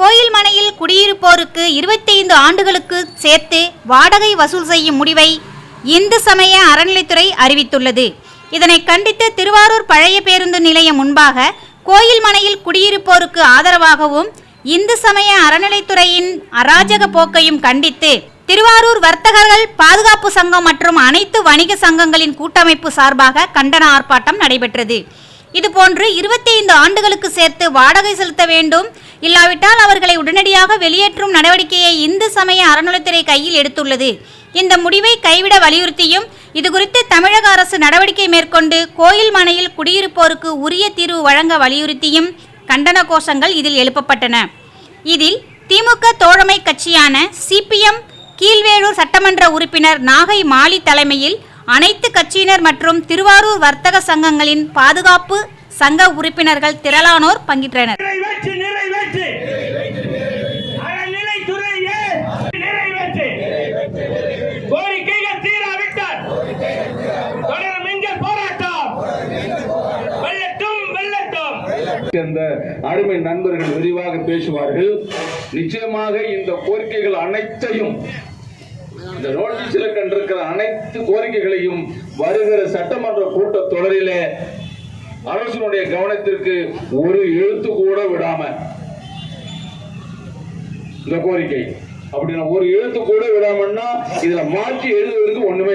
கோயில் மனையில் குடியிருப்போருக்கு இருபத்தைந்து ஆண்டுகளுக்கு சேர்த்து வாடகை வசூல் செய்யும் முடிவை இந்து சமய அறநிலைத்துறை அறிவித்துள்ளது. இதனை கண்டித்து திருவாரூர் பழைய பேருந்து நிலையம் முன்பாக கோயில் மனையில் குடியிருப்போருக்கு ஆதரவாகவும் இந்து சமய அறநிலைத்துறையின் அராஜக போக்கையும் கண்டித்து திருவாரூர் வர்த்தகர்கள் பாதுகாப்பு சங்கம் மற்றும் அனைத்து வணிக சங்கங்களின் கூட்டமைப்பு சார்பாக கண்டன ஆர்ப்பாட்டம் நடைபெற்றது. இதுபோன்று இருபத்தைந்து ஆண்டுகளுக்கு சேர்த்து வாடகை செலுத்த வேண்டும். இல்லாவிட்டால் அவர்களை உடனடியாக வெளியேற்றும் நடவடிக்கையை இந்து சமய அறநிலைத்துறை கையில் எடுத்துள்ளது. இந்த முடிவை கைவிட வலியுறுத்தியும் இதுகுறித்து தமிழக அரசு நடவடிக்கை மேற்கொண்டு கோயில் மனையில் குடியிருப்போருக்கு உரிய தீர்வு வழங்க வலியுறுத்தியும் கண்டன கோஷங்கள் இதில் எழுப்பப்பட்டன. இதில் திமுக தோழமை கட்சியான சிபிஎம் கீழ்வேளூர் சட்டமன்ற உறுப்பினர் நாகை மாலி தலைமையில் அனைத்து கட்சியினர் மற்றும் திருவாரூர் வர்த்தக சங்கங்களின் பாதுகாப்பு சங்க உறுப்பினர்கள் திரளானோர் பங்கேற்றனர். சேர்ந்த அருமை நண்பர்கள் விரிவாக பேசுவார்கள். நிச்சயமாக இந்த கோரிக்கைகள் அனைத்தையும் இந்த நோட்டீஸில் கண்டிருக்கிற அனைத்து கோரிக்கைகளையும் வருகிற சட்டமன்ற கூட்டத் தொடரிலே அரசனுடைய கவனத்திற்கு ஒரு எழுத்து கூட விடாம இந்த கோரிக்கை. அப்படின்னா ஒரு எழுத்து கூட விடாமன்னா இதுல மாற்றி எழுதுவதற்கு ஒண்ணுமே